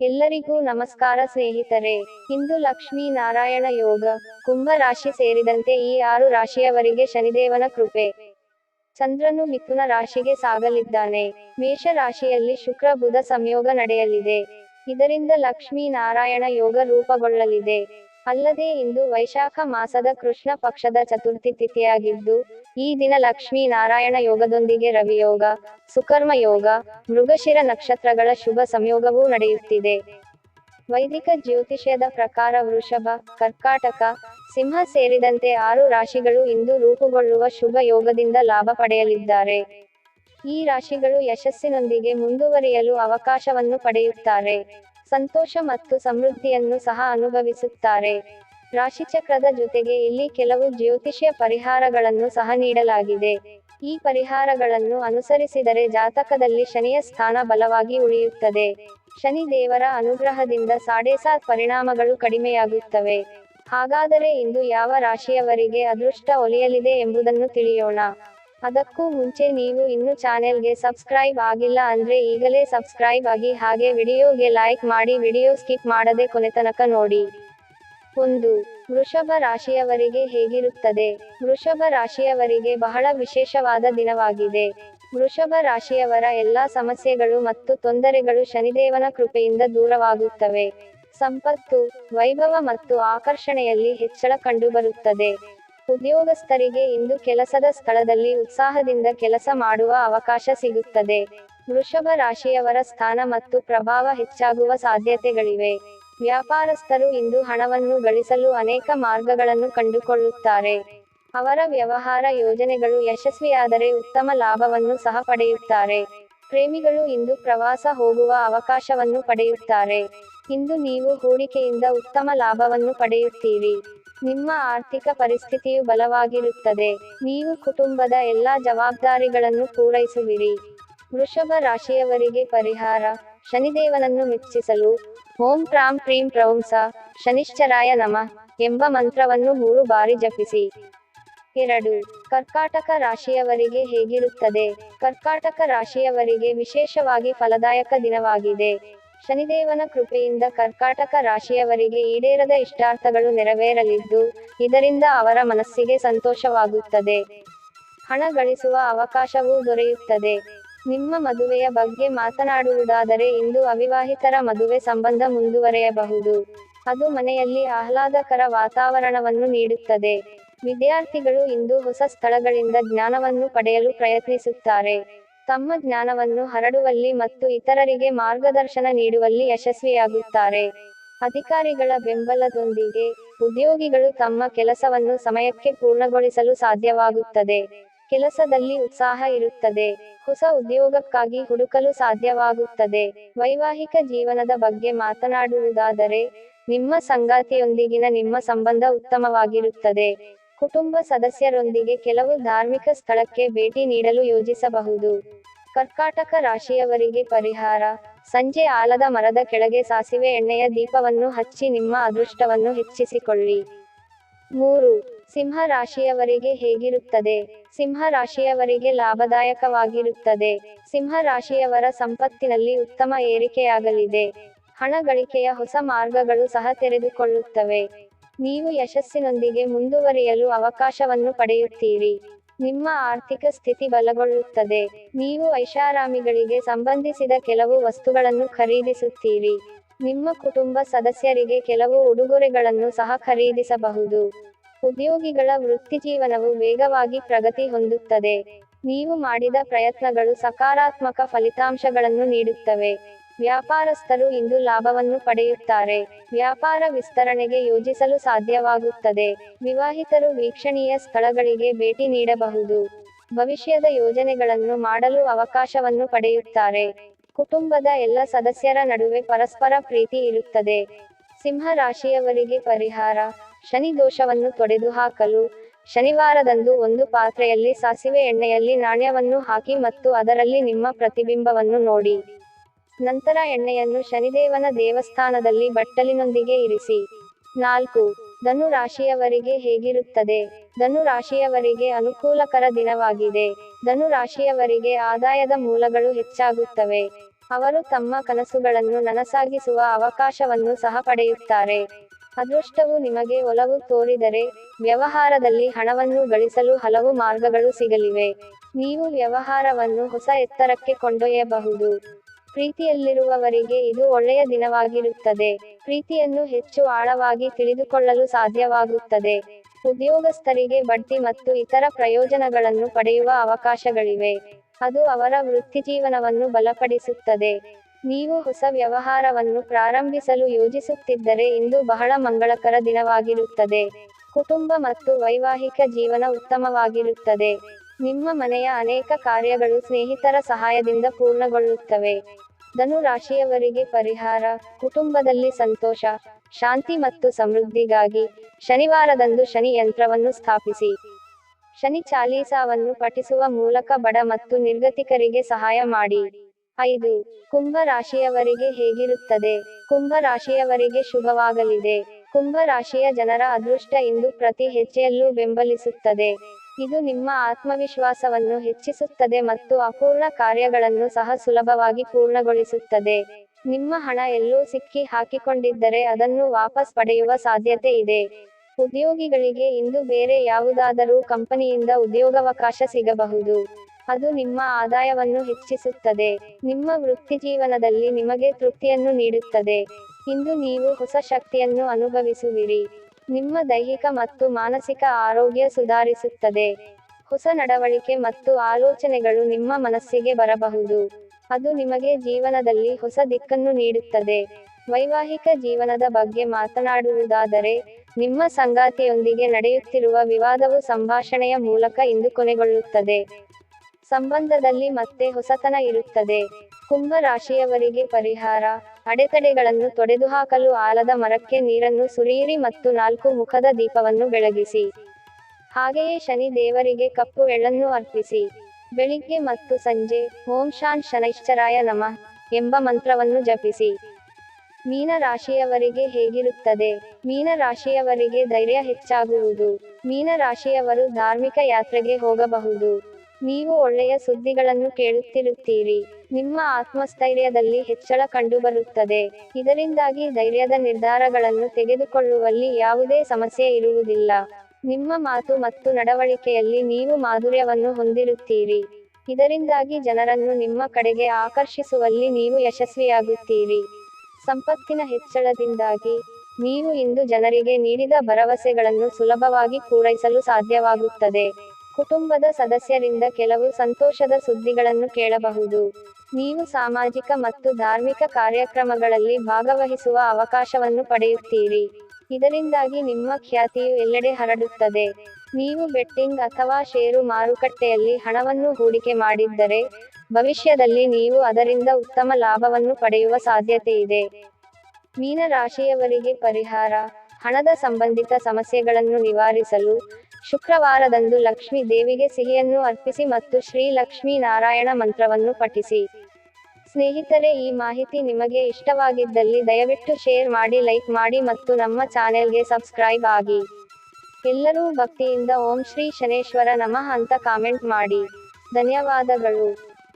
ಎಲ್ಲರಿಗೂ ನಮಸ್ಕಾರ ಸ್ನೇಹಿತರೆ. ಇಂದು ಲಕ್ಷ್ಮೀ ನಾರಾಯಣ ಯೋಗ, ಕುಂಭ ರಾಶಿ ಸೇರಿದಂತೆ ಈ ಆರು ರಾಶಿಯವರಿಗೆ ಶನಿದೇವನ ಕೃಪೆ. ಚಂದ್ರನು ಮಿಥುನ ರಾಶಿಗೆ ಸಾಗಲಿದ್ದಾನೆ. ಮೇಷ ರಾಶಿಯಲ್ಲಿ ಶುಕ್ರ ಬುಧ ಸಂಯೋಗ ನಡೆಯಲಿದೆ. ಇದರಿಂದ ಲಕ್ಷ್ಮೀ ನಾರಾಯಣ ಯೋಗ ರೂಪುಗೊಳ್ಳಲಿದೆ. ಅಲ್ಲದೆ ಇಂದು ವೈಶಾಖ ಮಾಸದ ಕೃಷ್ಣ ಪಕ್ಷದ ಚತುರ್ಥಿ ತಿಥಿಯಾಗಿದ್ದು, ಈ ದಿನ ಲಕ್ಷ್ಮೀ ನಾರಾಯಣ ಯೋಗದೊಂದಿಗೆ ರವಿಯೋಗ, ಸುಕರ್ಮ ಯೋಗ, ಮೃಗಶಿರ ನಕ್ಷತ್ರಗಳ ಶುಭ ಸಂಯೋಗವೂ ನಡೆಯುತ್ತಿದೆ. ವೈದಿಕ ಜ್ಯೋತಿಷ್ಯದ ಪ್ರಕಾರ ವೃಷಭ, ಕರ್ಕಾಟಕ, ಸಿಂಹ ಸೇರಿದಂತೆ ಆರು ರಾಶಿಗಳು ಇಂದು ರೂಪುಗೊಳ್ಳುವ ಶುಭ ಯೋಗದಿಂದ ಲಾಭ ಪಡೆಯಲಿದ್ದಾರೆ. ಈ ರಾಶಿಗಳು ಯಶಸ್ಸಿನೊಂದಿಗೆ ಮುಂದುವರಿಯಲು ಅವಕಾಶವನ್ನು ಪಡೆಯುತ್ತಾರೆ. ಸಂತೋಷ ಮತ್ತು ಸಮೃದ್ಧಿಯನ್ನು ಸಹ ಅನುಭವಿಸುತ್ತಾರೆ. ರಾಶಿಚಕ್ರದ ಜೊತೆಗೆ ಇಲ್ಲಿ ಕೆಲವು ಜ್ಯೋತಿಷ್ಯ ಪರಿಹಾರಗಳನ್ನು ಸಹ ನೀಡಲಾಗಿದೆ. ಈ ಪರಿಹಾರಗಳನ್ನು ಅನುಸರಿಸಿದರೆ ಜಾತಕದಲ್ಲಿ ಶನಿಯ ಸ್ಥಾನ ಬಲವಾಗಿ ಉಳಿಯುತ್ತದೆ. ಶನಿ ದೇವರ ಅನುಗ್ರಹದಿಂದ ಸಾಡೇಸಾತ್ ಪರಿಣಾಮಗಳು ಕಡಿಮೆಯಾಗುತ್ತವೆ. ಹಾಗಾದರೆ ಇಂದು ಯಾವ ರಾಶಿಯವರಿಗೆ ಅದೃಷ್ಟ ಒಲಿಯಲಿದೆ ಎಂಬುದನ್ನು ತಿಳಿಯೋಣ. ಅದಕ್ಕೂ ಮುಂಚೆ ನೀವು ಇನ್ನು ಚಾನೆಲ್ಗೆ ಸಬ್ಸ್ಕ್ರೈಬ್ ಆಗಿಲ್ಲ ಅಂದ್ರೆ ಈಗಲೇ ಸಬ್ಸ್ಕ್ರೈಬ್ ಆಗಿ ಹಾಗೆ ವಿಡಿಯೋಗೆ ಲೈಕ್ ಮಾಡಿ ವಿಡಿಯೋ ಸ್ಕಿಪ್ ಮಾಡದೆ ಕೊನೆತನಕ ನೋಡಿ. ಒಂದು, ವೃಷಭ ರಾಶಿಯವರಿಗೆ ಹೇಗಿರುತ್ತದೆ? ವೃಷಭ ರಾಶಿಯವರಿಗೆ ಬಹಳ ವಿಶೇಷವಾದ ದಿನವಾಗಿದೆ. ವೃಷಭ ರಾಶಿಯವರ ಎಲ್ಲಾ ಸಮಸ್ಯೆಗಳು ಮತ್ತು ತೊಂದರೆಗಳು ಶನಿದೇವನ ಕೃಪೆಯಿಂದ ದೂರವಾಗುತ್ತವೆ. ಸಂಪತ್ತು, ವೈಭವ ಮತ್ತು ಆಕರ್ಷಣೆಯಲ್ಲಿ ಹೆಚ್ಚಳ ಕಂಡುಬರುತ್ತದೆ. ಉದ್ಯೋಗಸ್ಥರಿಗೆ ಇಂದು ಕೆಲಸದ ಸ್ಥಳದಲ್ಲಿ ಉತ್ಸಾಹದಿಂದ ಕೆಲಸ ಮಾಡುವ ಅವಕಾಶ ಸಿಗುತ್ತದೆ. ವೃಷಭ ರಾಶಿಯವರ ಸ್ಥಾನ ಮತ್ತು ಪ್ರಭಾವ ಹೆಚ್ಚಾಗುವ ಸಾಧ್ಯತೆಗಳಿವೆ. ವ್ಯಾಪಾರಸ್ಥರು ಇಂದು ಹಣವನ್ನು ಗಳಿಸಲು ಅನೇಕ ಮಾರ್ಗಗಳನ್ನು ಕಂಡುಕೊಳ್ಳುತ್ತಾರೆ. ಅವರ ವ್ಯವಹಾರ ಯೋಜನೆಗಳು ಯಶಸ್ವಿಯಾದರೆ ಉತ್ತಮ ಲಾಭವನ್ನು ಸಹ ಪಡೆಯುತ್ತಾರೆ. ಪ್ರೇಮಿಗಳು ಇಂದು ಪ್ರವಾಸ ಹೋಗುವ ಅವಕಾಶವನ್ನು ಪಡೆಯುತ್ತಾರೆ. ಇಂದು ನೀವು ಹೂಡಿಕೆಯಿಂದ ಉತ್ತಮ ಲಾಭವನ್ನು ಪಡೆಯುತ್ತೀರಿ. ನಿಮ್ಮ ಆರ್ಥಿಕ ಪರಿಸ್ಥಿತಿಯು ಬಲವಾಗಿರುತ್ತದೆ. ನೀವು ಕುಟುಂಬದ ಎಲ್ಲಾ ಜವಾಬ್ದಾರಿಗಳನ್ನು ಪೂರೈಸುವಿರಿ. ವೃಷಭ ರಾಶಿಯವರಿಗೆ ಪರಿಹಾರ. ಶನಿದೇವನನ್ನು ಮೆಚ್ಚಿಸಲು. ಓಂ ಪ್ರಾಂ ಪ್ರೀಂ ಪ್ರೌಂಸ ಶನಿಶ್ಚರಾಯ ನಮ. ಎಂಬ ಮಂತ್ರವನ್ನು ಮೂರು ಬಾರಿ ಜಪಿಸಿ. ಎರಡು. ಕರ್ಕಾಟಕ ರಾಶಿಯವರಿಗೆ ಹೇಗಿರುತ್ತದೆ? ಕರ್ಕಾಟಕ ರಾಶಿಯವರಿಗೆ ವಿಶೇಷವಾಗಿ ಫಲದಾಯಕ ದಿನವಾಗಿದೆ. ಶನಿದೇವನ ಕೃಪೆಯಿಂದ ಕರ್ಕಾಟಕ ರಾಶಿಯವರಿಗೆ ಈಡೇರದ ಇಷ್ಟಾರ್ಥಗಳು ನೆರವೇರಲಿದ್ದು, ಇದರಿಂದ ಅವರ ಮನಸ್ಸಿಗೆ ಸಂತೋಷವಾಗುತ್ತದೆ. ಹಣ ಗಳಿಸುವ ಅವಕಾಶವೂ ದೊರೆಯುತ್ತದೆ. ನಿಮ್ಮ ಮದುವೆಯ ಬಗ್ಗೆ ಮಾತನಾಡುವುದಾದರೆ ಇಂದು ಅವಿವಾಹಿತರ ಮದುವೆ ಸಂಬಂಧ ಮುಂದುವರೆಯಬಹುದು. ಅದು ಮನೆಯಲ್ಲಿ ಆಹ್ಲಾದಕರ ವಾತಾವರಣವನ್ನು ನೀಡುತ್ತದೆ. ವಿದ್ಯಾರ್ಥಿಗಳು ಇಂದು ಹೊಸ ಸ್ಥಳಗಳಿಂದ ಜ್ಞಾನವನ್ನು ಪಡೆಯಲು ಪ್ರಯತ್ನಿಸುತ್ತಾರೆ. ತಮ್ಮ ಜ್ಞಾನವನ್ನು ಹರಡುವಲ್ಲಿ ಮತ್ತು ಇತರರಿಗೆ ಮಾರ್ಗದರ್ಶನ ನೀಡುವಲ್ಲಿ ಯಶಸ್ವಿಯಾಗುತ್ತಾರೆ. ಅಧಿಕಾರಿಗಳ ಬೆಂಬಲದೊಂದಿಗೆ ಉದ್ಯೋಗಿಗಳು ತಮ್ಮ ಕೆಲಸವನ್ನು ಸಮಯಕ್ಕೆ ಪೂರ್ಣಗೊಳಿಸಲು ಸಾಧ್ಯವಾಗುತ್ತದೆ. ಕೆಲಸದಲ್ಲಿ ಉತ್ಸಾಹ ಇರುತ್ತದೆ. ಹೊಸ ಉದ್ಯೋಗಕ್ಕಾಗಿ ಹುಡುಕಲು ಸಾಧ್ಯವಾಗುತ್ತದೆ. ವೈವಾಹಿಕ ಜೀವನದ ಬಗ್ಗೆ ಮಾತನಾಡುವುದಾದರೆ, ನಿಮ್ಮ ಸಂಗಾತಿಯೊಂದಿಗಿನ ನಿಮ್ಮ ಸಂಬಂಧ ಉತ್ತಮವಾಗಿರುತ್ತದೆ. ಕುಟುಂಬ ಸದಸ್ಯರೊಂದಿಗೆ ಕೆಲವು ಧಾರ್ಮಿಕ ಸ್ಥಳಕ್ಕೆ ಭೇಟಿ ನೀಡಲು ಯೋಜಿಸಬಹುದು. ಕರ್ಕಾಟಕ ರಾಶಿಯವರಿಗೆ ಪರಿಹಾರ. ಸಂಜೆ ಆಲದ ಮರದ ಕೆಳಗೆ ಸಾಸಿವೆ ಎಣ್ಣೆಯ ದೀಪವನ್ನು ಹಚ್ಚಿ ನಿಮ್ಮ ಅದೃಷ್ಟವನ್ನು ಹೆಚ್ಚಿಸಿಕೊಳ್ಳಿ. ಮೂರು, ಸಿಂಹ ರಾಶಿಯವರಿಗೆ ಹೇಗಿರುತ್ತದೆ? ಸಿಂಹ ರಾಶಿಯವರಿಗೆ ಲಾಭದಾಯಕವಾಗಿರುತ್ತದೆ. ಸಿಂಹ ರಾಶಿಯವರ ಸಂಪತ್ತಿನಲ್ಲಿ ಉತ್ತಮ ಏರಿಕೆಯಾಗಲಿದೆ. ಹಣ ಗಳಿಕೆಯ ಹೊಸ ಮಾರ್ಗಗಳು ಸಹ ತೆರೆದುಕೊಳ್ಳುತ್ತವೆ. ನೀವು ಯಶಸ್ಸಿನೊಂದಿಗೆ ಮುಂದುವರಿಯಲು ಅವಕಾಶವನ್ನು ಪಡೆಯುತ್ತೀರಿ. ನಿಮ್ಮ ಆರ್ಥಿಕ ಸ್ಥಿತಿ ಬಲಗೊಳ್ಳುತ್ತದೆ. ನೀವು ಐಷಾರಾಮಿಗಳಿಗೆ ಸಂಬಂಧಿಸಿದ ಕೆಲವು ವಸ್ತುಗಳನ್ನು ಖರೀದಿಸುತ್ತೀರಿ. ನಿಮ್ಮ ಕುಟುಂಬ ಸದಸ್ಯರಿಗೆ ಕೆಲವು ಉಡುಗೊರೆಗಳನ್ನು ಸಹ ಖರೀದಿಸಬಹುದು. ಉದ್ಯೋಗಿಗಳ ವೃತ್ತಿಜೀವನವು ವೇಗವಾಗಿ ಪ್ರಗತಿ ಹೊಂದುತ್ತದೆ. ನೀವು ಮಾಡಿದ ಪ್ರಯತ್ನಗಳು ಸಕಾರಾತ್ಮಕ ಫಲಿತಾಂಶಗಳನ್ನು ನೀಡುತ್ತವೆ. ವ್ಯಾಪಾರಸ್ಥರು ಇಂದು ಲಾಭವನ್ನು ಪಡೆಯುತ್ತಾರೆ. ವ್ಯಾಪಾರ ವಿಸ್ತರಣೆಗೆ ಯೋಜಿಸಲು ಸಾಧ್ಯವಾಗುತ್ತದೆ. ವಿವಾಹಿತರು ವೀಕ್ಷಣೀಯ ಸ್ಥಳಗಳಿಗೆ ಭೇಟಿ ನೀಡಬಹುದು. ಭವಿಷ್ಯದ ಯೋಜನೆಗಳನ್ನು ಮಾಡಲು ಅವಕಾಶವನ್ನು ಪಡೆಯುತ್ತಾರೆ. ಕುಟುಂಬದ ಎಲ್ಲ ಸದಸ್ಯರ ನಡುವೆ ಪರಸ್ಪರ ಪ್ರೀತಿ ಇರುತ್ತದೆ. ಸಿಂಹ ರಾಶಿಯವರಿಗೆ ಪರಿಹಾರ. ಶನಿ ದೋಷವನ್ನು ತೊಡೆದುಹಾಕಲು. ಶನಿವಾರದಂದು ಒಂದು ಪಾತ್ರೆಯಲ್ಲಿ ಸಾಸಿವೆ ಎಣ್ಣೆಯಲ್ಲಿ ನಾಣ್ಯವನ್ನು ಹಾಕಿ ಮತ್ತು ಅದರಲ್ಲಿ ನಿಮ್ಮ ಪ್ರತಿಬಿಂಬವನ್ನು ನೋಡಿ. ನಂತರ ಎಣ್ಣೆಯನ್ನು ಶನಿದೇವನ ದೇವಸ್ಥಾನದಲ್ಲಿ ಬಟ್ಟಲಿನೊಂದಿಗೆ ಇರಿಸಿ. ನಾಲ್ಕು ಧನು ರಾಶಿಯವರಿಗೆ ಹೇಗಿರುತ್ತದೆ? ಧನು ರಾಶಿಯವರಿಗೆ ಅನುಕೂಲಕರ ದಿನವಾಗಿದೆ. ಧನು ರಾಶಿಯವರಿಗೆ ಆದಾಯದ ಮೂಲಗಳು ಹೆಚ್ಚಾಗುತ್ತವೆ. ಅವರು ತಮ್ಮ ಕನಸುಗಳನ್ನು ನನಸಾಗಿಸುವ ಅವಕಾಶವನ್ನು ಸಹ ಪಡೆಯುತ್ತಾರೆ. ಅದೃಷ್ಟವು ನಿಮಗೆ ಒಲವು ತೋರಿದರೆ, ವ್ಯವಹಾರದಲ್ಲಿ ಹಣವನ್ನು ಗಳಿಸಲು ಹಲವು ಮಾರ್ಗಗಳು ಸಿಗಲಿವೆ. ನೀವು ವ್ಯವಹಾರವನ್ನು ಹೊಸ ಎತ್ತರಕ್ಕೆ ಕೊಂಡೊಯ್ಯಬಹುದು. ಪ್ರೀತಿಯಲ್ಲಿರುವವರಿಗೆ ಇದು ಒಳ್ಳೆಯ ದಿನವಾಗಿರುತ್ತದೆ. ಪ್ರೀತಿಯನ್ನು ಹೆಚ್ಚು ಆಳವಾಗಿ ತಿಳಿದುಕೊಳ್ಳಲು ಸಾಧ್ಯವಾಗುತ್ತದೆ. ಉದ್ಯೋಗಸ್ಥರಿಗೆ ಬಡ್ತಿ ಮತ್ತು ಇತರ ಪ್ರಯೋಜನಗಳನ್ನು ಪಡೆಯುವ ಅವಕಾಶಗಳಿವೆ. ಅದು ಅವರ ವೃತ್ತಿಜೀವನವನ್ನು ಬಲಪಡಿಸುತ್ತದೆ. ನೀವು ಹೊಸ ವ್ಯವಹಾರವನ್ನು ಪ್ರಾರಂಭಿಸಲು ಯೋಜಿಸುತ್ತಿದ್ದರೆ ಇಂದು ಬಹಳ ಮಂಗಳಕರ ದಿನವಾಗಿರುತ್ತದೆ. ಕುಟುಂಬ ಮತ್ತು ವೈವಾಹಿಕ ಜೀವನ ಉತ್ತಮವಾಗಿರುತ್ತದೆ. ನಿಮ್ಮ ಮನೆಯ ಅನೇಕ ಕಾರ್ಯಗಳು ಸ್ನೇಹಿತರ ಸಹಾಯದಿಂದ ಪೂರ್ಣಗೊಳ್ಳುತ್ತವೆ. ಧನು ರಾಶಿಯವರಿಗೆ ಪರಿಹಾರ, ಕುಟುಂಬದಲ್ಲಿ ಸಂತೋಷ, ಶಾಂತಿ ಮತ್ತು ಸಮೃದ್ಧಿಗಾಗಿ ಶನಿವಾರದಂದು ಶನಿ ಯಂತ್ರವನ್ನು ಸ್ಥಾಪಿಸಿ. ಶನಿ ಚಾಲೀಸಾವನ್ನು ಪಠಿಸುವ ಮೂಲಕ ಬಡ ಮತ್ತು ನಿರ್ಗತಿಕರಿಗೆ ಸಹಾಯ ಮಾಡಿ. ಐದು ಕುಂಭ ರಾಶಿಯವರಿಗೆ ಹೇಗಿರುತ್ತದೆ? ಕುಂಭ ರಾಶಿಯವರಿಗೆ ಶುಭವಾಗಲಿದೆ. ಕುಂಭ ರಾಶಿಯ ಜನರ ಅದೃಷ್ಟ ಇಂದು ಪ್ರತಿ ಹೆಜ್ಜೆಯಲ್ಲೂ ಬೆಂಬಲಿಸುತ್ತದೆ. ಇದು ನಿಮ್ಮ ಆತ್ಮವಿಶ್ವಾಸವನ್ನು ಹೆಚ್ಚಿಸುತ್ತದೆ ಮತ್ತು ಅಪೂರ್ಣ ಕಾರ್ಯಗಳನ್ನು ಸಹ ಸುಲಭವಾಗಿ ಪೂರ್ಣಗೊಳಿಸುತ್ತದೆ. ನಿಮ್ಮ ಹಣ ಎಲ್ಲೂ ಸಿಕ್ಕಿ ಹಾಕಿಕೊಂಡಿದ್ದರೆ ಅದನ್ನು ವಾಪಸ್ ಪಡೆಯುವ ಸಾಧ್ಯತೆ ಇದೆ. ಉದ್ಯೋಗಿಗಳಿಗೆ ಇಂದು ಬೇರೆ ಯಾವುದಾದರೂ ಕಂಪನಿಯಿಂದ ಉದ್ಯೋಗಾವಕಾಶ ಸಿಗಬಹುದು. ಅದು ನಿಮ್ಮ ಆದಾಯವನ್ನು ಹೆಚ್ಚಿಸುತ್ತದೆ. ನಿಮ್ಮ ವೃತ್ತಿಜೀವನದಲ್ಲಿ ನಿಮಗೆ ತೃಪ್ತಿಯನ್ನು ನೀಡುತ್ತದೆ. ಇಂದು ನೀವು ಹೊಸ ಶಕ್ತಿಯನ್ನು ಅನುಭವಿಸುವಿರಿ. ನಿಮ್ಮ ದೈಹಿಕ ಮತ್ತು ಮಾನಸಿಕ ಆರೋಗ್ಯ ಸುಧಾರಿಸುತ್ತದೆ. ಹೊಸ ನಡವಳಿಕೆ ಮತ್ತು ಆಲೋಚನೆಗಳು ನಿಮ್ಮ ಮನಸ್ಸಿಗೆ ಬರಬಹುದು. ಅದು ನಿಮಗೆ ಜೀವನದಲ್ಲಿ ಹೊಸ ದಿಕ್ಕನ್ನು ನೀಡುತ್ತದೆ. ವೈವಾಹಿಕ ಜೀವನದ ಬಗ್ಗೆ ಮಾತನಾಡುವುದಾದರೆ, ನಿಮ್ಮ ಸಂಗಾತಿಯೊಂದಿಗೆ ನಡೆಯುತ್ತಿರುವ ವಿವಾದವು ಸಂಭಾಷಣೆಯ ಮೂಲಕ ಇಂದು ಕೊನೆಗೊಳ್ಳುತ್ತದೆ. ಸಂಬಂಧದಲ್ಲಿ ಮತ್ತೆ ಹೊಸತನ ಇರುತ್ತದೆ. ಕುಂಭ ರಾಶಿಯವರಿಗೆ ಪರಿಹಾರ. ಅಡೆತಡೆಗಳನ್ನು ತೊಡೆದುಹಾಕಲು ಆಲದ ಮರಕ್ಕೆ ನೀರನ್ನು ಸುರಿಯಿರಿ ಮತ್ತು ನಾಲ್ಕು ಮುಖದ ದೀಪವನ್ನು ಬೆಳಗಿಸಿ. ಹಾಗೆಯೇ ಶನಿ ದೇವರಿಗೆ ಕಪ್ಪು ಎಳ್ಳನ್ನು ಅರ್ಪಿಸಿ. ಬೆಳಿಗ್ಗೆ ಮತ್ತು ಸಂಜೆ ಓಂ ಶಾನ್ ಶನೈಶ್ಚರಾಯ ನಮಃ ಎಂಬ ಮಂತ್ರವನ್ನು ಜಪಿಸಿ. ಮೀನ ರಾಶಿಯವರಿಗೆ ಹೇಗಿರುತ್ತದೆ? ಮೀನ ರಾಶಿಯವರಿಗೆ ಧೈರ್ಯ ಹೆಚ್ಚಾಗುವುದು. ಮೀನ ರಾಶಿಯವರು ಧಾರ್ಮಿಕ ಯಾತ್ರೆಗೆ ಹೋಗಬಹುದು. ನೀವು ಒಳ್ಳೆಯ ಸುದ್ದಿಗಳನ್ನು ಕೇಳುತ್ತಿರುತ್ತೀರಿ. ನಿಮ್ಮ ಆತ್ಮಸ್ಥೈರ್ಯದಲ್ಲಿ ಹೆಚ್ಚಳ ಕಂಡುಬರುತ್ತದೆ. ಇದರಿಂದಾಗಿ ಧೈರ್ಯದ ನಿರ್ಧಾರಗಳನ್ನು ತೆಗೆದುಕೊಳ್ಳುವಲ್ಲಿ ಯಾವುದೇ ಸಮಸ್ಯೆ ಇರುವುದಿಲ್ಲ. ನಿಮ್ಮ ಮಾತು ಮತ್ತು ನಡವಳಿಕೆಯಲ್ಲಿ ನೀವು ಮಾಧುರ್ಯವನ್ನು ಹೊಂದಿರುತ್ತೀರಿ. ಇದರಿಂದಾಗಿ ಜನರನ್ನು ನಿಮ್ಮ ಕಡೆಗೆ ಆಕರ್ಷಿಸುವಲ್ಲಿ ನೀವು ಯಶಸ್ವಿಯಾಗುತ್ತೀರಿ. ಸಂಪತ್ತಿನ ಹೆಚ್ಚಳದಿಂದಾಗಿ ನೀವು ಇಂದು ಜನರಿಗೆ ನೀಡಿದ ಭರವಸೆಗಳನ್ನು ಸುಲಭವಾಗಿ ಪೂರೈಸಲು ಸಾಧ್ಯವಾಗುತ್ತದೆ. ಕುಟುಂಬದ ಸದಸ್ಯರಿಂದ ಕೆಲವು ಸಂತೋಷದ ಸುದ್ದಿಗಳನ್ನು ಕೇಳಬಹುದು. ನೀವು ಸಾಮಾಜಿಕ ಮತ್ತು ಧಾರ್ಮಿಕ ಕಾರ್ಯಕ್ರಮಗಳಲ್ಲಿ ಭಾಗವಹಿಸುವ ಅವಕಾಶವನ್ನು ಪಡೆಯುತ್ತೀರಿ. ಇದರಿಂದಾಗಿ ನಿಮ್ಮ ಖ್ಯಾತಿಯು ಎಲ್ಲೆಡೆ ಹರಡುತ್ತದೆ. ನೀವು ಬೆಟ್ಟಿಂಗ್ ಅಥವಾ ಷೇರು ಮಾರುಕಟ್ಟೆಯಲ್ಲಿ ಹಣವನ್ನು ಹೂಡಿಕೆ ಮಾಡಿದ್ದರೆ, ಭವಿಷ್ಯದಲ್ಲಿ ನೀವು ಅದರಿಂದ ಉತ್ತಮ ಲಾಭವನ್ನು ಪಡೆಯುವ ಸಾಧ್ಯತೆ ಇದೆ. ಮೀನ ರಾಶಿಯವರಿಗೆ ಪರಿಹಾರ, ಹಣದ ಸಂಬಂಧಿತ ಸಮಸ್ಯೆಗಳನ್ನು ನಿವಾರಿಸಲು ಶುಕ್ರವಾರದಂದು ಲಕ್ಷ್ಮೀ ದೇವಿಗೆ ಸಿಹಿಯನ್ನು ಅರ್ಪಿಸಿ ಮತ್ತು ಶ್ರೀ ಲಕ್ಷ್ಮೀ ನಾರಾಯಣ ಮಂತ್ರವನ್ನು ಪಠಿಸಿ. ಸ್ನೇಹಿತರೆ, ಈ ಮಾಹಿತಿ ನಿಮಗೆ ಇಷ್ಟವಾಗಿದ್ದಲ್ಲಿ ದಯವಿಟ್ಟು ಶೇರ್ ಮಾಡಿ, ಲೈಕ್ ಮಾಡಿ ಮತ್ತು ನಮ್ಮ ಚಾನೆಲ್ಗೆ ಸಬ್ಸ್ಕ್ರೈಬ್ ಆಗಿ. ಎಲ್ಲರೂ ಭಕ್ತಿಯಿಂದ ಓಂ ಶ್ರೀ ಶನೇಶ್ವರ ನಮಃ ಅಂತ ಕಾಮೆಂಟ್ ಮಾಡಿ. ಧನ್ಯವಾದಗಳು.